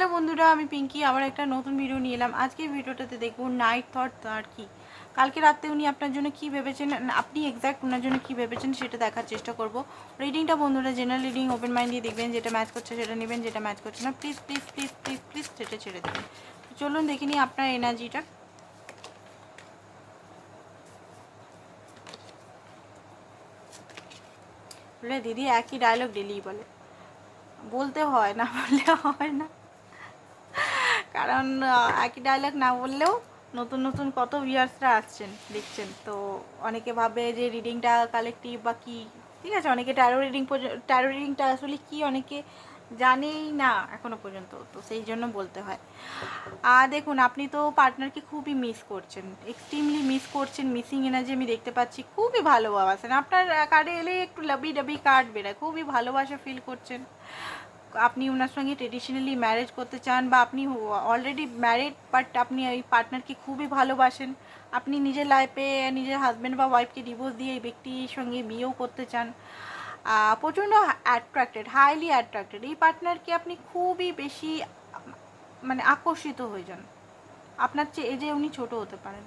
Hello বন্ধুরা, আমি পিঙ্কি, আবার একটা নতুন ভিডিও নিয়ে এলাম। আজকের ভিডিওটাতে দেখব নাইট থট আর কি। কালকে রাতে উনি আপনার জন্য কি ভেবেছেন, আপনি এক্স্যাক্ট ওনার জন্য কি ভেবেছেন সেটা দেখার চেষ্টা করব। রিডিংটা বন্ধুরা জেনারেল রিডিং ওপেন মাইন্ড দিয়ে দেখবেন, যেটা ম্যাচ করছে সেটা নেবেন, যেটা ম্যাচ করছে না please please please please please সেটা ছেড়ে দেবেন। চলুন দেখে নিই আপনার এনার্জিটা দিদি, একই ডায়লগ ডেলি বলে। বলতে হয় না, বললে হয় না। কারণ একই ডায়লগ না বললেও নতুন নতুন কত ভিউয়ার্সরা আসছেন, দেখছেন। তো অনেকে ভাবে যে রিডিংটা কালেকটিভ বা কি, ঠিক আছে, অনেকে ট্যারো রিডিং ট্যারো রিডিংটা আসলে কি অনেকে জানেই না এখনও পর্যন্ত, তো সেই জন্য বলতে হয়। আর দেখুন, আপনি তো পার্টনারকে খুবই মিস করছেন এক্সট্রিমলি মিস করছেন মিসিং এনার্জি আমি দেখতে পাচ্ছি, খুবই ভালোবাসেন আপনার কার্ডে এলে একটু লাবি ডাবি কার্ড বেরোয়, খুবই ভালোবাসা ফিল করছেন। আপনি ওনার সঙ্গে ট্রেডিশনালি ম্যারেজ করতে চান বা আপনি অলরেডি ম্যারিড বাট আপনি এই পার্টনারকে খুবই ভালোবাসেন। আপনি নিজের লাইফে নিজের হাজব্যান্ড বা ওয়াইফকে ডিভোর্স দিয়ে এই ব্যক্তির সঙ্গে বিয়েও করতে চান। প্রচণ্ড অ্যাট্রাক্টেড হাইলি অ্যাট্রাক্টেড এই পার্টনারকে আপনি খুবই বেশি মানে আকর্ষিত হয়ে যান। আপনার চেয়ে এজে উনি ছোট হতে পারেন।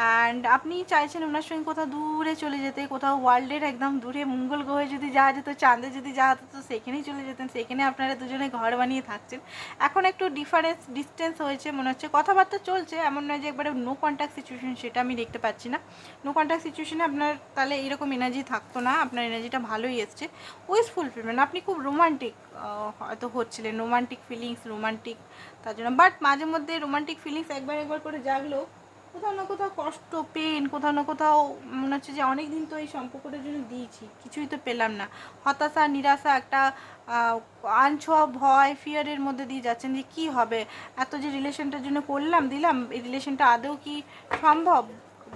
অ্যান্ড আপনি চাইছেন ওনার সঙ্গে কোথাও দূরে চলে যেতে, কোথাও ওয়ার্ল্ডের একদম দূরে মঙ্গল গ্রহে যদি যাওয়া যেত, চাঁদে যদি যাওয়া হতো, তো সেখানেই চলে যেতেন। সেখানে আপনারা দুজনে ঘর বানিয়ে থাকছেন এখন একটু ডিফারেন্স ডিস্টেন্স হয়েছে মনে হচ্ছে। কথাবার্তা চলছে, এমন নয় যে একবারে নো কন্ট্যাক্ট সিচুয়েশন সেটা আমি দেখতে পাচ্ছি না। নো কন্ট্যাক্ট সিচুয়েশনে আপনার তাহলে এরকম এনার্জি থাকতো না, আপনার এনার্জিটা ভালোই এসছে। উইস ফুলফিলমেন্ট আপনি খুব রোমান্টিক হয়তো হচ্ছিলেন। রোমান্টিক ফিলিংস রোমান্টিক তার জন্য। বাট মাঝে মধ্যে রোমান্টিক ফিলিংস একবার একবার করে জাগলো। কোথাও না কোথাও কষ্ট পেন কোথাও না কোথাও মনে হচ্ছে যে অনেক দিন তো এই সম্পর্কটার জন্য দিয়েছি, কিছুই তো পেলাম না। হতাশা, নিরাশা একটা আনছোয়া ভয় ফিয়ারের মধ্যে দিয়ে যাচ্ছেন যে কি হবে? এত যে রিলেশনটার জন্য করলাম, দিলাম, এই রিলেশনটা আদৌ কি সম্ভব?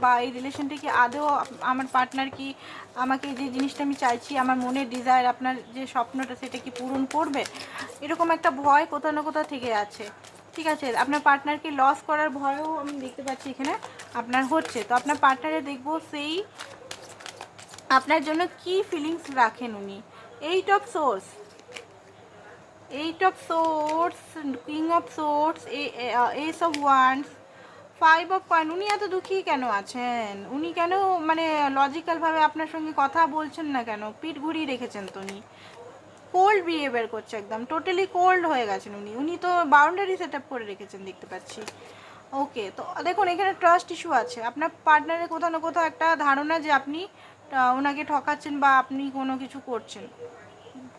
বা এই রিলেশনটা কি আদৌ আমার পার্টনার কি আমাকে যে জিনিসটা আমি চাইছি, আমার মনের ডিজায়ার আপনার যে স্বপ্নটা, সেটা কি পূরণ করবে? এরকম একটা ভয় কোথাও না কোথাও থেকে আছে। ঠিক আছে, আপনার পার্টনারকে লস করার ভয়ও আমি দেখতে পাচ্ছি এখানে, আপনার হচ্ছে। তো আপনার পার্টনারে দেখব সেই আপনার জন্য কি ফিলিংস রাখেন উনি? Eight of swords eight of swords king of swords ace of wands five of coins উনি এত দুঃখী কেন আছেন? উনি কেন মানে লজিক্যালভাবে আপনার সঙ্গে কথা বলছেন না কেন? পিঠ ঘুরিয়ে রেখেছেন তো উনি। কোল্ড বিহেভিয়ার করছে একদম টোটালি কোল্ড হয়ে গেছেন উনি। উনি তো বাউন্ডারি সেট আপ করে রেখেছেন, দেখতে পাচ্ছি। ওকে তো দেখুন, এখানে ট্রাস্ট ইস্যু আছে। আপনার পার্টনারের কোথাও না কোথাও একটা ধারণা যে আপনি ওনাকে ঠকাচ্ছেন বা আপনি কোনো কিছু করছেন।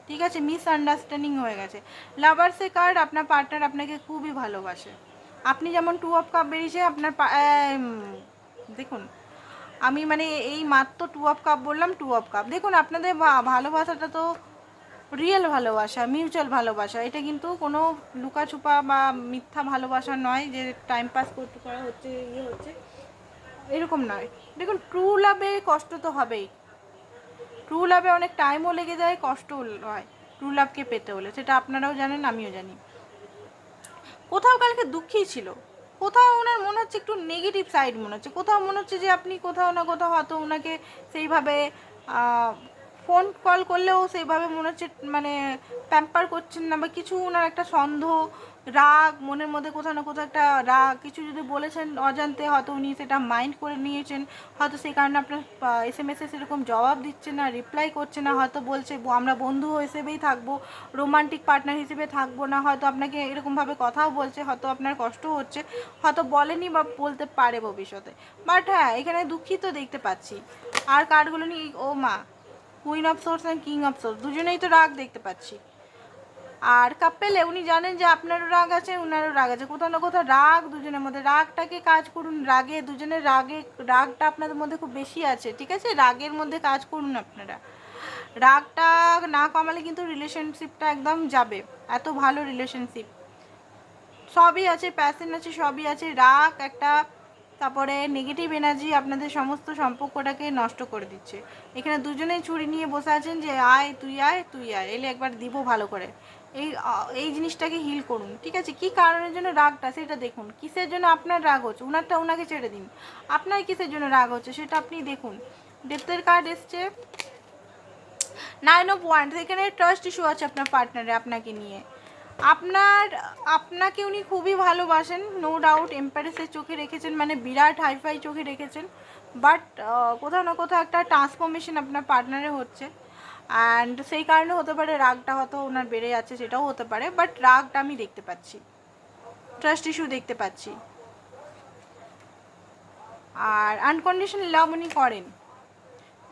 ঠিক আছে মিসআন্ডারস্ট্যান্ডিং হয়ে গেছে। লাভার্সে কার্ড আপনার পার্টনার আপনাকে খুবই ভালোবাসে। আপনি যেমন টু অফ কাপ বেরিয়েছে, আপনার দেখুন, আমি মানে এই মাত্র টু অফ কাপ বললাম টু অফ কাপ দেখুন, আপনাদের ভালোবাসাটা তো রিয়েল ভালোবাসা মিউচুয়াল ভালোবাসা। এটা কিন্তু কোনো লুকাছুপা বা মিথ্যা ভালোবাসা নয় যে টাইম পাস করতে করা হচ্ছে ইয়ে হচ্ছে। এরকম নয়। দেখুন ট্রু লাভে কষ্ট তো হবেই। ট্রু লাভে অনেক টাইমও লেগে যায়, কষ্টও হয়। ট্রু লাভকে পেতে হলে, সেটা আপনারাও জানেন, আমিও জানি। কোথাও কালকে দুঃখী ছিল। কোথাও ওনার মনে হচ্ছে একটু নেগেটিভ সাইড মনে হচ্ছে। কোথাও মনে হচ্ছে যে আপনি কোথাও না কোথাও হয়তো ওনাকে সেইভাবে ফোন কল করলেও সেইভাবে মনে হচ্ছে মানে প্যাম্পার করছেন না বা কিছু ওনার একটা সন্দেহ, রাগ, মনের মধ্যে কোথাও না কোথাও একটা রাগ, কিছু যদি বলেছেন অজান্তে হয়তো উনি সেটা মাইন্ড করে নিয়েছেন, হয়তো সেই কারণে আপনার এস এম এসে সেরকম জবাব দিচ্ছে না রিপ্লাই করছে না, হয়তো বলছে আমরা বন্ধু হিসেবেই থাকব রোমান্টিক পার্টনার হিসেবে থাকব না। হয়তো আপনাকে এরকমভাবে কথাও বলছে, হয়তো আপনার কষ্ট হচ্ছে, হয়তো বলেনি বা বলতে পারে ভবিষ্যতে। বাট হ্যাঁ এখানে দুঃখিত দেখতে পাচ্ছি। আর কার্ডগুলো নিয়ে, ও মা queen of swords and king of swords দুজনেই তো রাগ দেখতে পাচ্ছি। আর কাপেলে উনি জানেন যে আপনারও রাগ আছে, উনারও রাগ আছে। কোথাও না কোথাও রাগ, দুজনের মধ্যে রাগটাকে কাজ করুন, রাগে, দুজনের রাগে, রাগটা আপনাদের মধ্যে খুব বেশি আছে, ঠিক আছে? রাগের মধ্যে কাজ করুন আপনারা। রাগটা না কমালে কিন্তু রিলেশনশিপটা একদম যাবে, এত ভালো রিলেশনশিপ সবই আছে প্যাশন আছে, সবই আছে। রাগ একটা তারপরে নেগেটিভ এনার্জি আপনাদের সমস্ত সম্পর্কটাকে নষ্ট করে দিচ্ছে। এখানে দুজনেই ছুরি নিয়ে বসে আছেন যে, আয়, তুই আয় তুই আয়, এলে একবার দিব ভালো করে। এই এই জিনিসটাকে হিল করুন, ঠিক আছে? কি কারণের জন্য রাগটা সেটা দেখুন। কিসের জন্য আপনার রাগ হচ্ছে? ওনারটা ওনাকে ছেড়ে দিন। আপনার কিসের জন্য রাগ হচ্ছে সেটা আপনি দেখুন। ডেথের কার্ড এসছে। নাইন অফ ওয়ান এখানে ট্রাস্ট ইস্যু আছে আপনার পার্টনারে আপনাকে নিয়ে। আপনার, আপনাকে উনি খুবই ভালোবাসেন নো ডাউট এম্পারেসের চোখে রেখেছেন মানে বিরাট হাইফাই চোখে রেখেছেন বাট কোথাও না কোথাও একটা ট্রান্সফরমেশন আপনার পার্টনারে হচ্ছে অ্যান্ড সেই কারণে হতে পারে রাগটা হয়তো ওনার বেড়ে যাচ্ছে, সেটাও হতে পারে বাট রাগটা আমি দেখতে পাচ্ছি ট্রাস্ট ইস্যু দেখতে পাচ্ছি। আর আনকন্ডিশন লাভ উনি করেন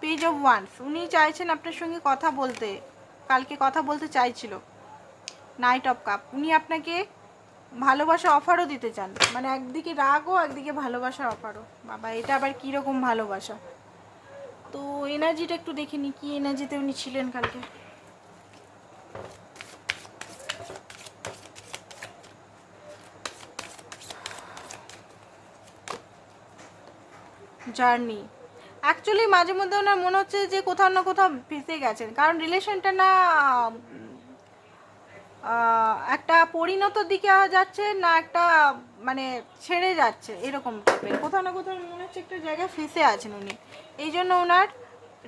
পেজ অফ ওয়ান্স উনি চাইছেন আপনার সঙ্গে কথা বলতে, কালকে কথা বলতে চাইছিল। নাইট অফ কাপ উনি আপনাকে ভালোবাসা অফারও দিতে চান। মানে একদিকে রাগও একদিকে ভালোবাসার অফারও বাবা, এটা আবার কীরকম ভালোবাসা? তো এনার্জিটা একটু দেখে নি, কী এনার্জিতে উনি ছিলেন কালকে? জার্নি অ্যাকচুয়ালি মাঝে মধ্যে ওনার মনে হচ্ছে যে কোথাও না কোথাও ফেসে গেছেন। কারণ রিলেশনটা না একটা পরিণত দিকে যাচ্ছে না একটা মানে ছেড়ে যাচ্ছে, এরকম টাইপের কোথাও না কোথাও মনে হচ্ছে একটা জায়গায় ফেসে আছেন উনি। এই জন্য ওনার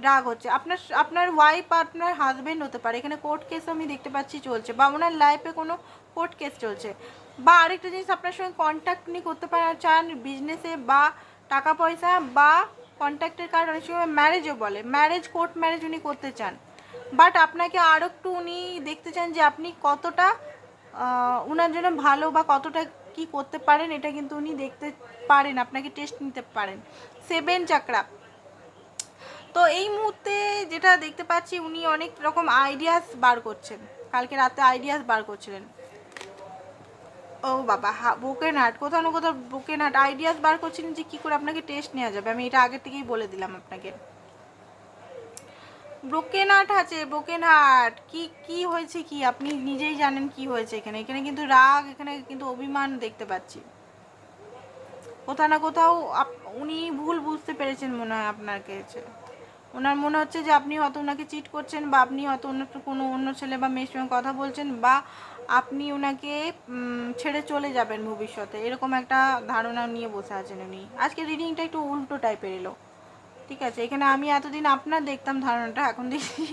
রাগ হচ্ছে। আপনার আপনার ওয়াইফ আপনার হাজবেন্ড হতে পারে। এখানে কোর্ট কেস আমি দেখতে পাচ্ছি চলছে, বা ওনার লাইফে কোনো কোর্ট কেস চলছে। বা আরেকটা জিনিস আপনার সঙ্গে কন্ট্যাক্ট উনি করতে পারেন চান বিজনেসে বা টাকা পয়সা, বা কন্ট্যাক্টের কারণে অনেক সময় ম্যারেজও বলে। ম্যারেজ কোর্ট ম্যারেজ উনি করতে চান। বাট আপনাকে আরও একটু উনি দেখতে চান যে আপনি কতটা উনার জন্য ভালো বা কতটা কি করতে পারেন, এটা কিন্তু উনি দেখতে পারেন, আপনাকে টেস্ট নিতে পারেন। সেভেন চাকরা। তো এই মুহূর্তে যেটা দেখতে পাচ্ছি, উনি অনেক রকম আইডিয়াস বার করছেন। কালকে রাতে আইডিয়াস বার করছিলেন। ও বাবা, হা বুকেন হাট কোথাও না কোথাও বুকেন হাট আইডিয়াস বার করছিলেন যে কী করে আপনাকে টেস্ট নেওয়া যাবে। আমি এটা আগে থেকেই বলে দিলাম আপনাকে। ব্রোকেন হার্ট আছে ব্রোকেন হার্ট কি কি হয়েছে কি? আপনি নিজেই জানেন কি হয়েছে এখানে। এখানে কিন্তু রাগ, এখানে কিন্তু অভিমান দেখতে পাচ্ছি। কোথাও না কোথাও উনি ভুল বুঝতে পেরেছেন মনে হয় আপনার কাছে। ওনার মনে হচ্ছে যে আপনি হয়তো ওনাকে চিট করছেন বা আপনি হয়তো অন্য কোনো অন্য ছেলে বা মেয়ের সঙ্গে কথা বলছেন বা আপনি ওনাকে ছেড়ে চলে যাবেন ভবিষ্যতে। এরকম একটা ধারণা নিয়ে বসে আছেন উনি। আজকে রিডিংটা একটু উল্টো টাইপের এলো। ঠিক আছে, এখানে আমি এতদিন আপনার দেখতাম ধারণাটা, এখন দেখি।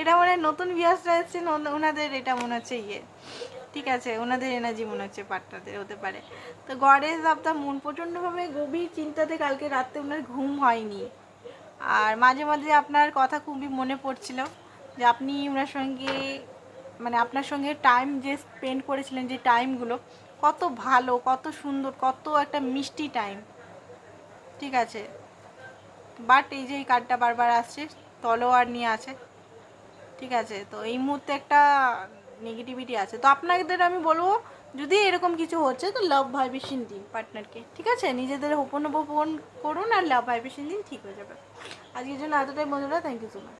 এটা মনে হয় নতুন বিয়াসরা এসছেন ওনাদের এটা মনে হচ্ছে ইয়ে। ঠিক আছে, ওনাদের এনার্জি মনে হচ্ছে পার্টনারদের হতে পারে। তো গডেস অফ দ্য মুন, প্রচণ্ডভাবে গভীর চিন্তাতে কালকে রাতে ওনার ঘুম হয়নি। আর মাঝে মাঝে আপনার কথা খুবই মনে পড়ছিল যে আপনি ওনার সঙ্গে মানে আপনার সঙ্গে টাইম যে স্পেন্ড করেছিলেন, যে টাইমগুলো কত ভালো, কত সুন্দর, কত একটা মিষ্টি টাইম ঠিক আছে বাট এই যে এই কার্ডটা বারবার আসছে, তলোয়ার নিয়ে আছে। ঠিক আছে, তো এই মুহূর্তে একটা নেগেটিভিটি আছে। তো আপনাদের আমি বলব, যদি এরকম কিছু হচ্ছে, তো লাভ ভাইবেশন দিন পার্টনারকে ঠিক আছে? নিজেদের ওপন উপন করুন আর লাভ ভাইবেশন দিন, ঠিক হয়ে যাবে। আজকের জন্য এতটাই, বন্ধুরা থ্যাংক ইউ সো মাচ